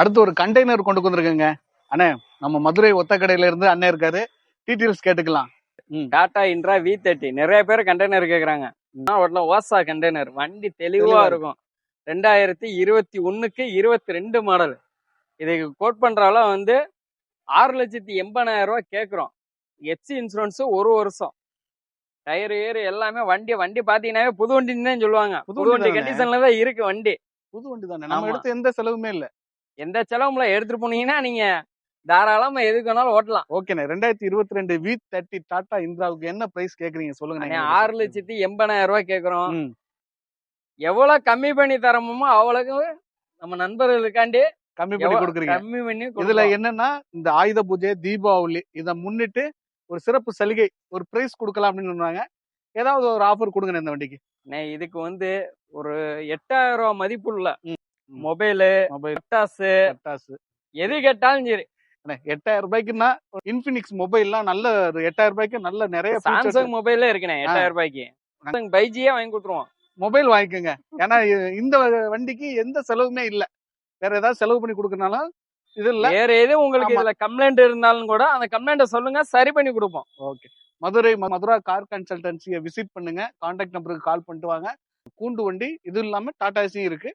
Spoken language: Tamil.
அடுத்து ஒரு கண்டெய்னர் கொண்டு வந்திருக்குங்க. அண்ணே நம்ம மதுரை ஒத்தக்கடையில இருந்து அண்ணன் இருக்காரு. டீட்டெயில்ஸ் கேட்டுக்கலாம். டாடா இன்ட்ரா வி தேர்ட்டி நிறைய பேர் கண்டெய்னர் கேக்குறாங்க. உடனே ஓசா கண்டெய்னர் வண்டி தெளிவா இருக்கும். ரெண்டாயிரத்தி இருபத்தி ஒண்ணுக்கு இருபத்தி ரெண்டு மாடல் இதுக்கு கோட் பண்றாலும் வந்து ஆறு லட்சத்தி எண்பதாயிரம் ரூபாய் கேக்குறோம். எச்சி இன்சூரன்ஸ் ஒரு வருஷம். டயர் ஏறு எல்லாமே வண்டி வண்டி பாத்தீங்கன்னாவே புது வண்டின்னு தான் சொல்லுவாங்க. புது வண்டி? கண்டிஷன்ல தான்? இருக்கு வண்டி. புது வண்டி தானே? நம்ம. எடுத்து எந்த செலவுமே இல்ல. எந்த செலவுல எடுத்துட்டு போனீங்கன்னா நீங்க தாராளமா எதுக்கு வேணாலும் ஓட்டலாம். ஓகேண்ணே. ரெண்டாயிரத்தி இருபத்தி ரெண்டு வி தேர்ட்டி டாடா இந்திராவுக்கு என்ன பிரைஸ் கேக்குறீங்க? சொல்லுங்க ஆறு லட்சத்தி எண்பதாயிரம் ரூபாய் கேக்குறோம். எவ்வளவு கம்மி பண்ணி தரமோ அவ்வளவு நம்ம நண்பர்களுக்காண்டி கம்மி பண்ணி கொடுக்குறீங்க. கம்மி பண்ணி இதுல. என்னன்னா இந்த ஆயுத பூஜை தீபாவளி இத முன்னிட்டு ஒரு சிறப்பு சலுகை ஒரு பிரைஸ் கொடுக்கலாம் அப்படின்னு சொன்னாங்க. ஏதாவது ஒரு ஆஃபர் கொடுங்க இந்த வண்டிக்கு. இதுக்கு வந்து ஒரு எட்டாயிரம் ரூபாய் மதிப்புள்ள. Mobile mobile. பட்டாசு எது கேட்டாலும் சரி. எட்டாயிரம் ரூபாய்க்குன்னா இன்ஃபினிக்ஸ் மொபைல்லாம் நல்ல எட்டாயிரம் ரூபாய்க்கு நல்ல நிறைய சாம்சங் மொபைல்ல இருக்குண்ணே எட்டாயிரம் ரூபாய்க்கு. சாம்சங் பைஜியே வாங்கி கொடுத்துருவோம். மொபைல் வாங்கிக்கோங்க. ஏன்னா இந்த வண்டிக்கு எந்த செலவுமே இல்ல. வேற ஏதாவது செலவு பண்ணி கொடுக்கறனாலும் இது இல்ல. வேற எது உங்களுக்கு. இதுல கம்ப்ளைண்ட் இருந்தாலும் கூட அந்த கம்ப்ளைண்ட்டை சொல்லுங்க சரி பண்ணி கொடுப்போம். ஓகே. மதுரை மதுரா கார் கன்சல்டன்சியை விசிட் பண்ணுங்க. கான்டாக்ட் நம்பருக்கு கால் பண்ணிட்டு வாங்க. கூண்டு வண்டி இது இல்லாம டாடா ஏசியும் இருக்கு.